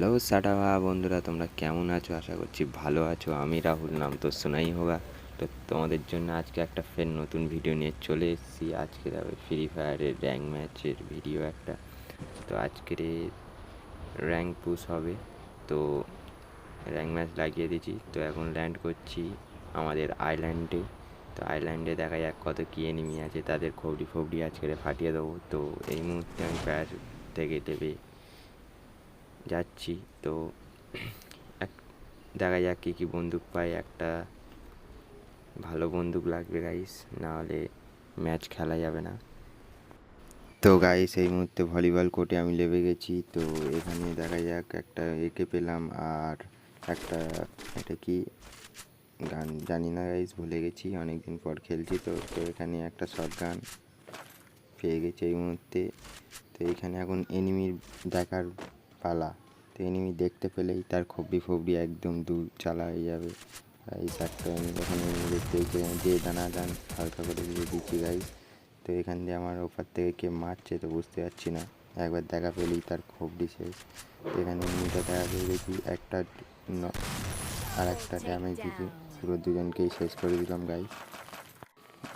Hello সাটাভা বন্ধুরা, তোমরা কেমন আছো? আশা করছি ভালো আছো। আমি রাহুল, নাম তো শোনাই হোগা। তো তোমাদের জন্য আজকে একটা ফের নতুন ভিডিও নিয়ে চলে এসেছি। আজকে যাবে ফ্রি ফায়ারের র্যাঙ্ক ম্যাচের ভিডিও একটা। তো আজকের র্যাঙ্ক পুশ হবে। তো র্যাঙ্ক ম্যাচ লাগিয়ে দিয়েছি। তো এখন ল্যান্ড করছি আমাদের আইল্যান্ডে তো আইল্যান্ডে দেখা যাক কত কী এনিমি আছে, তাদের খবরি ফবরি আজকে ফাটিয়ে দেবো। তো এই মুহূর্তে আমি প্যার থেকে দেবে যাচ্ছি। তো এক, দেখা যাক কী কী বন্দুক পাই। একটা ভালো বন্দুক লাগবে গাইস নাহলে ম্যাচ খেলা যাবে না। তো গাইস এই মুহূর্তে ভলিবল কোর্টে আমি লেবে গেছি। তো এখানে দেখা যাক একটা একে পেলাম আর একটা, এটা কি? গান জানি না গাইস ভুলে গেছি অনেক দিন পর খেলছি তো। তো এখানে একটা শর্ট গান পেয়ে গেছি এই মুহূর্তে। তো এখানে এখন এনিমির দেখার পালা। তো এনিমি দেখতে পেলেই তার খবরি ফবরি একদম দূর চালা হয়ে যাবে। এই চারটা আমি যখন এনিমি দেখতে যে দানা দান হালকা করে দিয়ে দিচ্ছি গাইস তো এখান দিয়ে আমার ওপার থেকে কে মারছে তো বুঝতে পারছি না। একবার দেখা পেলেই তার খবরি শেষ। তো এখানে এনিমিটা দেখা পেয়ে গেছি একটা আর একটা ড্যামেজ দিচ্ছে পুরো দুজনকেই শেষ করে দিলাম গাইস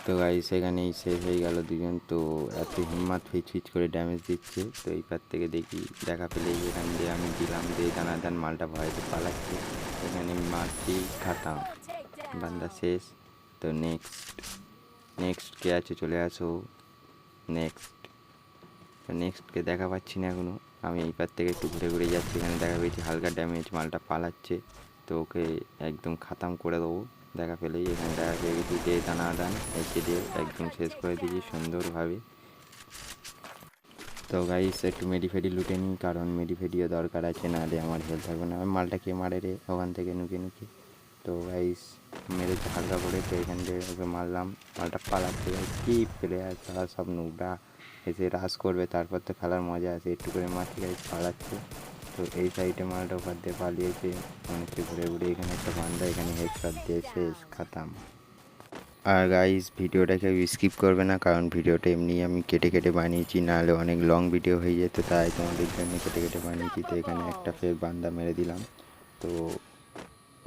তো গাই সেখানেই শেষ হয়ে গেল দুজন। তো এত হিম্মাত ফিচ ফিচ করে ড্যামেজ দিচ্ছে। তো এই পার থেকে দেখি, দেখা পেলেই এখান দিয়ে আমি দিলাম দিয়ে দানা দান মালটা ভয়তে পালাচ্ছে। এখানে মারছি, খাতাম। বান্দা শেষ। তো নেক্সট নেক্সট কে আছে চলে আসো। নেক্সট তো নেক্সটকে দেখা পাচ্ছি না এখনও আমি এই পার থেকে একটু ঘুরে ঘুরে যাচ্ছি। এখানে দেখা পেয়েছি হালকা ড্যামেজ মালটা পালাচ্ছে। তো ওকে একদম খাতাম করে দেবো। দেখা পেলেই এখানে দেখা পেয়ে গেছি যে দানা দান একে দিয়ে একদম শেষ করে দিয়েছি, সুন্দরভাবে। তো গাইস একটু মেডিফেডি লুটে নিই, কারণ মেডিফেডিও দরকার আছে, না হলে আমার হেল্প থাকবে না। মালটা কে মারে রে, ওখান থেকে নুকে নুকে। তো গাইস মেরেছে হালকা করে তো এখান থেকে ওকে মারলাম। মালটা পালাচ্ছে কি প্লেয়ার তারা সব নুকরা এসে রাস করবে, তারপর তো খেলার মজা আছে, একটু করে মারছে গাইস পালাচ্ছে। তো এই সাইডে মালটা ওপার দিয়ে পালিয়েছে। হচ্ছে ঘুরে ঘুরে এখানে একটা বান্ধা এখানে হেডশট দিয়ে শেষ, খাতাম। আর গাইস ভিডিওটা কেউ স্কিপ করবে না, কারণ ভিডিওটা এমনি আমি কেটে কেটে বানিয়েছি, নাহলে অনেক লং ভিডিও হয়ে যেত, তাই তোমাদের জন্য কেটে কেটে বানিয়েছি। তো এখানে একটা ফের বান্দা মেরে দিলাম। তো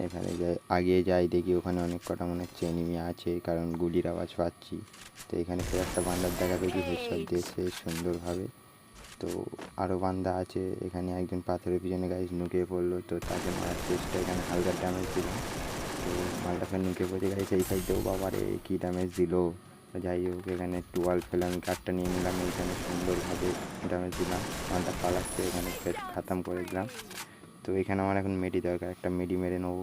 এখানে যাই আগিয়ে যাই দেখি ওখানে অনেক কটা মনে হচ্ছে এনিমি আছে, কারণ গুলির আওয়াজ পাচ্ছি। তো এখানে ফের একটা বান্দার দেখা পেয়েছি হেডশট দিয়েছে, সুন্দরভাবে। তো আরও বান্দা আছে, এখানে একজন পাথরের পিছনে গাইজ নুকিয়ে পড়ল, তো তাকে মারার চেষ্টা এখানে হালকা ড্যামেজ দিলাম তো মালটা ফের নুকে পড়ে গাইছে এই সাইডেও বাবারে কী ড্যামেজ দিল। যাই হোক, এখানে টুয়াল ফেলে আমি কাঠটা নিয়ে নিলাম, এইখানে সুন্দরভাবে ড্যামেজ দিলাম, মালটা পালাচ্ছে, এখানে ফের খাতাম করে দিলাম। তো এখানে আমার এখন মেডি দরকার, একটা মেডি মেরে নেব,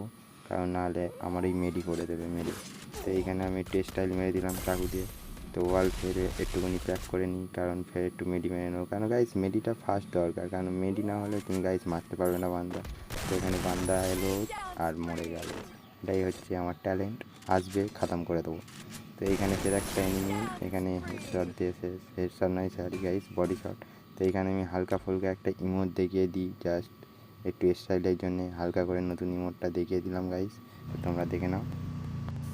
কারণ নাহলে আমার এই মেডি করে দেবে মেডি তো এইখানে আমি টেক্সটাইল মেরে দিলাম চাকু দিয়ে। তো ওয়াল ফেরে একটুখানি প্যাক করে নিই, কারণ ফের একটু মেডি মেরে নেব কারণ গাইস মেডিটা ফার্স্ট দরকার, কারণ মেডি না হলে তুমি গাইস মারতে পারবে না বান্দা। তো এখানে বান্দা এলো আর মরে গেল। এটাই হচ্ছে আমার ট্যালেন্ট আসবে, খাতাম করে দেবো। তো এইখানে ফের একটা এনিমি এখানে হেডশট দিয়েছে হেডশট নয় সরি গাইস বডি শট তো এখানে আমি হালকা ফুলকা একটা ইমোট দেখিয়ে দিই জাস্ট একটু স্টাইলের জন্য হালকা করে নতুন ইমোটটা দেখিয়ে দিলাম গাইস তোমরা দেখে নাও।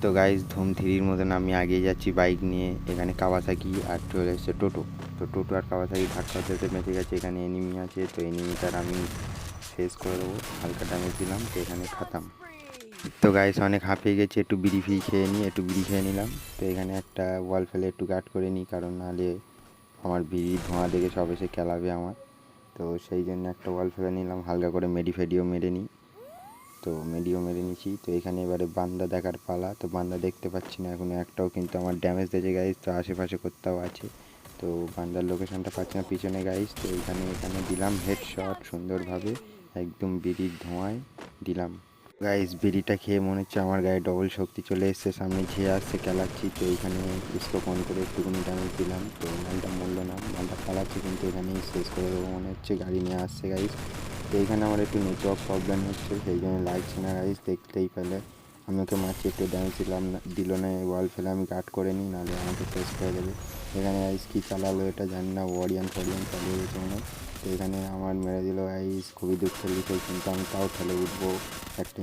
তো গাইজ ধুম থ্রির মতন আমি এগিয়ে যাচ্ছি বাইক নিয়ে। এখানে কাওয়াসাকি আর চলে এসছে টোটো তো টোটো আর কাওয়াসাকি ধাক্কা হতে বেঁচে গেছে। এখানে এনিমি আছে, তো এনিমিটার আমি শেষ করে দেবো। হালকা ড্যামেজ দিলাম, তো এখানে খাতাম। তো গাইস অনেক হাঁপিয়ে গেছি। একটু বিড়ি ফি খেয়ে নিই, একটু বিড়ি খেয়ে নিলাম। তো এখানে একটা ওয়াল ফেলে একটু গার্ড করে নিই, কারণ নাহলে আমার বিড়ি ধোঁয়া দেখে সব এসে খেলাবে আমার। তো সেই জন্য একটা ওয়াল ফেলে নিলাম, হালকা করে মেডি ফেডিও মেরে নিই। তো মেডিও মেরে নিয়েছি। তো এখানে এবারে বান্দা দেখার পালা। তো বান্দা দেখতে পাচ্ছি না এখন। একটাও কিন্তু আমার ড্যামেজ দিয়েছে গাইস তো আশেপাশে কোথাও আছে। তো বান্দার লোকেশনটা পাচ্ছি না পিছনে গাইস তো এখানে এখানে দিলাম হেড হেডশট সুন্দরভাবে। একদম বিড়ির ধোঁয়ায় দিলাম। গাইস বিড়িটা খেয়ে মনে হচ্ছে আমার গায়ে ডবল শক্তি চলে এসছে। সামনে ঝিয়ে আসছে, খেলাচ্ছি। তো এখানে স্কোপ অন করে একটুখানি ড্যামেজ দিলাম। তো মালটা মরলো না। মালটা পালাচ্ছে কিন্তু এখানেই শেষ করে দেবো মনে হচ্ছে। গাড়ি নিয়ে আসছে গাইস তো এইখানে আমার একটু নেটওয়ার্ক প্রবলেম হচ্ছে, সেই জন্য লাগছে না গাইস দেখতেই পেলে। আমি ওকে মারছি, একটু ড্যামেজ দিলাম না, দিল না ওয়াল ফেলে আমি গার্ড করে নিই, নাহলে আমাকে শেষ করে দেবে এখানে গাইস কী চালালো এটা জানি না ওয়ারিয়ান ফরিয়ান চালিয়ে গেছে মনে তো এখানে আমার মেরে দিল গাইস খুবই দুঃখের বিষয়, কিন্তু আমি তাও ঠেলে উঠবো। একটা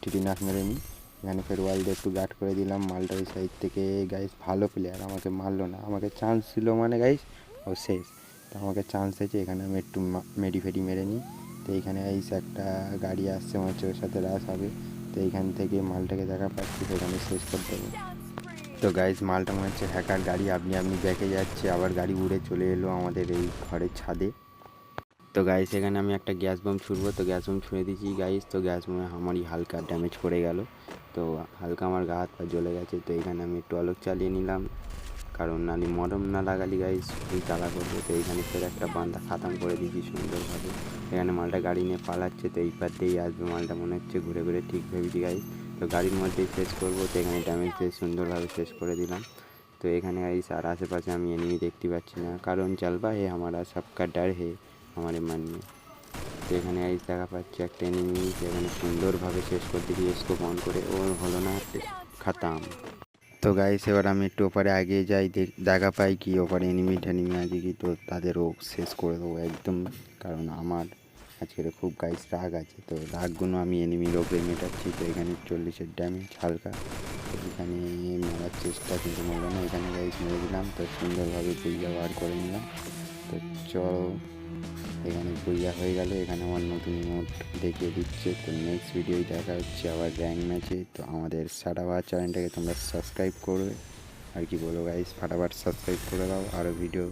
টিটি নাক মেরে নিই। এখানে ফের ওয়ালটা একটু গার্ড করে দিলাম, মালটা ওই সাইড থেকে গাইস ভালো প্লেয়ার আমাকে মারলো না। আমাকে চান্স ছিল মানে গাইস ও শেষ। তো আমাকে চান্স দিয়েছে এখানে আমি একটু মেডি ফেডি মেরে নিই। তো এইখানে গাইস একটা গাড়ি আসছে হচ্ছে ওর সাথে রাস হবে। তো এইখান থেকে মালটাকে দেখা পাচ্ছি সেখানে শেষ করতে হবে তো গাইস মালটা মনে হচ্ছে হ্যাকার গাড়ি, আপনি আপনি দেখে যাচ্ছে, আবার গাড়ি উড়ে চলে এলো আমাদের এই ঘরের ছাদে। তো গাইস এখানে আমি একটা গ্যাস বম ছুড়বো, তো গ্যাস বম ছুঁড়ে দিয়েছি গাইস তো গ্যাস বমে আমারই হালকা ড্যামেজ করে গেল। তো হালকা আমার গা হাত পা জ্বলে গেছে, তো এখানে আমি একটু আলোক চালিয়ে নিলাম। কারণ নালি মরম না লাগালি গাইস এই তালা করব। তো এইখানে ফের একটা বান্ধা খাতাম করে দিয়েছি সুন্দরভাবে। এখানে মালটা গাড়ি নিয়ে পালাচ্ছে, তো এই পার দিয়েই আসবে মালটা। মনে হচ্ছে ঘুরে ঘুরে ঠিক ভেবেছি গাইস তো গাড়ির মধ্যেই শেষ করব, তো এখানে ড্যামেজ দিয়ে সুন্দরভাবে শেষ করে দিলাম। তো এখানে গাইস আর আশেপাশে আমি এনিমি দেখতে পাচ্ছি না। কারণ চালবা হে আমারা সবকা ডার হে আমারে মানিয়ে তো এখানে গাইস দেখা পাচ্ছি একটা এনিমি সেখানে সুন্দরভাবে শেষ করতে দিয়ে স্কোপ অন করে। ও হলো না, খাতাম। তো গাইস এবার আমি একটু ওপারে আগে যাই, দেখ- পাই কি ওপারে এনিমি টেনিমি আছে কি, তো তাদের তাদেরও শেষ করে দেবো একদম। কারণ আমার আজকের খুব গাইস রাগ আছে, তো রাগগুলো আমি এনিমির ওপরে মেটাচ্ছি, তো এখানে চল্লিশের ড্যামেজ হালকা। এখানে মারার চেষ্টা কিন্তু মরলো না, এখানে গাইস মেরে দিলাম, তো সুন্দরভাবে বুইয়া বার করে নিলাম। তো চলো। এখানে বইয়া হয়ে গেল, এখানে আমার নতুন নোট দেখিয়ে দিচ্ছে। তো নেক্সট ভিডিওই দেখা হচ্ছে আবার র্যাঙ্ক ম্যাচে তো আমাদের সাটাবার চ্যানেলটাকে তোমরা সাবস্ক্রাইব করবে আর কি বলো গাইস ফাটাফাট সাবস্ক্রাইব করে দাও। আরও ভিডিও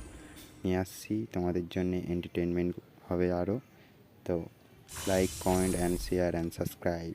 নিয়ে আসছি। তোমাদের জন্য এন্টারটেনমেন্ট হবে আরও তো like comment and share and subscribe